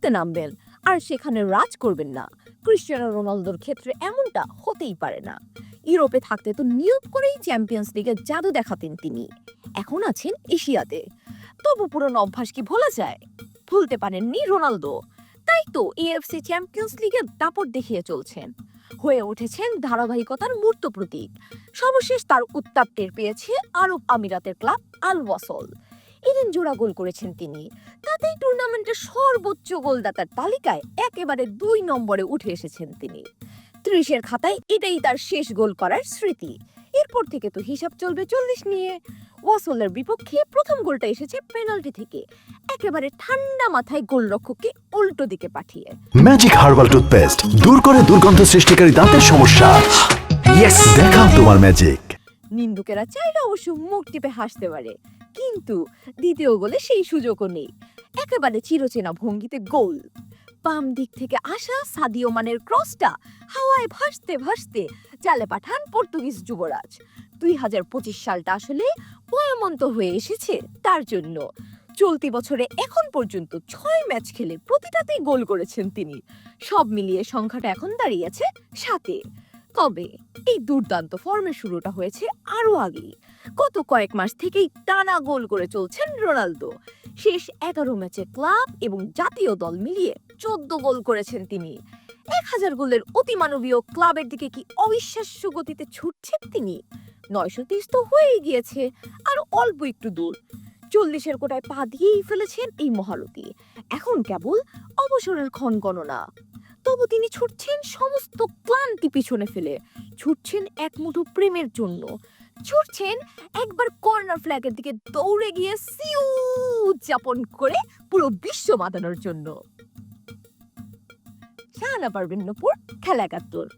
খেলতে নামবেন, আর সেখানে রাজ করবেন না। ক্রিশ্চিয়ানো রোনালদোর ক্ষেত্রে এমনটা হতেই পারে না। ইউরোপে থাকতে তো নিয়োগ করেই চ্যাম্পিয়ন্স লিগে জাদু দেখাতেন তিনি। এখন আছেন এশিয়াতে। তবু পুরনো অভ্যাস কি ভোলা যায়? ভুলতে পারেননি রোনালদো। তাই তো এএফসি চ্যাম্পিয়ন্স লিগের দাপট দেখিয়ে চলছেন। হয়ে উঠেছেন ধারাবাহিকতার মূর্ত প্রতীক। সর্বশেষ তার উত্তাপ টের পেয়েছে আরব আমিরাতের ক্লাব আল ওয়াসল এদিন জোড়া গোল করেছেন তিনি। তাতেই টুর্নামেন্টের সর্বোচ্চ গোলদাতার তালিকায় একেবারে দুই নম্বরে উঠে এসেছেন তিনি। ত্রিশের খাতায় এটাই তার শেষ গোল করার স্মৃতি। এরপর থেকে তো হিসাব চলবে চল্লিশ নিয়ে। ওয়াসলের বিপক্ষে প্রথম গোলটা এসেছে পেনাল্টি থেকে। একেবারে ঠান্ডা মাথায় গোলরক্ষককে উল্টো দিকে পাঠিয়ে। ম্যাজিক হার্বাল টুথপেস্ট দূর করে দুর্গন্ধ সৃষ্টিকারী দাঁতের সমস্যা। ইয়েস দেখাও তোমার ম্যাজিক নিন্দুকেরা চাইলে অবশ্য মুখ টিপে হাসতে পারে। কিন্তু দ্বিতীয় গোলে সেই সুযোগও নেই। একেবারে চিরচেনা ভঙ্গিতে গোল। বাম দিক থেকে আসা সাদিও মানের ক্রসটা হাওয়ায় ভাসতে ভাসতে জালে পাঠান পর্তুগিজ যুবরাজ। দুই হাজার পঁচিশ সালটা আসলে পয়মন্ত হয়ে এসেছে তার জন্য। চলতি বছরে এখন পর্যন্ত ছয় ম্যাচ খেলে প্রতিটাতেই গোল করেছেন তিনি। সব মিলিয়ে সংখ্যাটা এখন দাঁড়িয়েছে সাতে। তবে এই দুর্দান্ত ফর্মের শুরুটা হয়েছে আরও আগে গত কয়েক মাস থেকেই টানা গোল করে চলছেন রোনালদো। শেষ এগারো ম্যাচে ক্লাব এবং জাতীয় দল মিলিয়ে চোদ্দ গোল করেছেন তিনি। এক হাজার গোলের অতিমানবীয় ক্লাবের দিকে কি অবিশ্বাস্য গতিতে ছুটছেন তিনি? নয়শো তিরিশ তো হয়েই গিয়েছে, আর অল্প একটু দূর। চল্লিশের কোটায় পা দিয়েই ফেলেছেন এই মহারথী। এখন কেবল অবসরের ক্ষণ গণনা। তবু তিনি ছুটছেন সমস্ত ক্লান্তি পিছনে ফেলে। ছুটছেন এক মুঠো প্রেমের জন্য। ছুটছেন একবার কর্নার ফ্ল্যাগের দিকে দৌড়ে গিয়ে সিউ উদযাপন করে পুরো বিশ্ব মাতানোর জন্য। শাহানা পারবেন নপুর, খেলা একাত্তর।